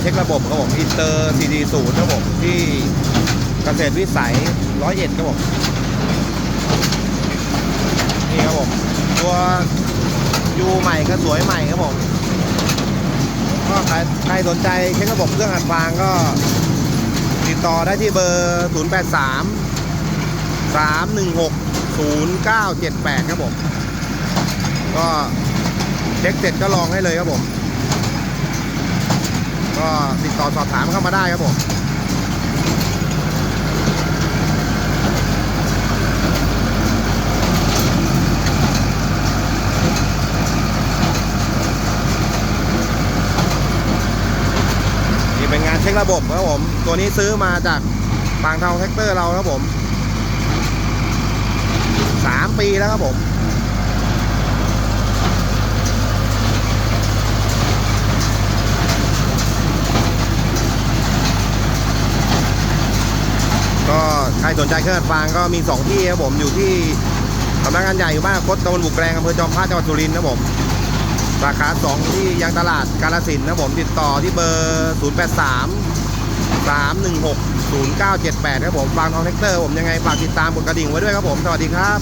เช็คระบบครับผมอินเตอร์ซีดีศูนย์ครับผมที่เกษตรวิสัยร้อยเอ็ดครับผมนี่ครับผมตัวยูใหม่ก็สวยใหม่ครับผมก็ใครใครสนใจเช็คระบบเครื่องอัดฟางก็ ติดต่อได้ที่เบอร์ 0 8 3 3 1 6 0 9 7 8 ครับผม ก็เช็คเสร็จก็ลองให้เลยครับผม ก็ติดต่อสอบถามเข้ามาได้ครับผมนี่เป็นงานเช็คระบบครับผม ตัวนี้ซื้อมาจากปางเทองแท็กเตอร์เราครับผมสามปีแล้วครับผม ก็ ใครสนใจเครื่องอัดฟางก็มี 2 ที่ครับผมอยู่ที่สำนักงานใหญ่อยู่บ้านคดตำบลบุกแรงอำเภอจอมพระจังหวัดสุรินทร์ครับผมราคา 2 ที่ยังตลาดกาลสินนะครับผมติดต่อที่เบอร์ 0 8 3 3 1 6 0 9 7 8 ครับผมฟางทองแท็กเตอร์ผมยังไงฝากติดตามกดกระดิ่งไว้ด้วยครับผม สวัสดีครับ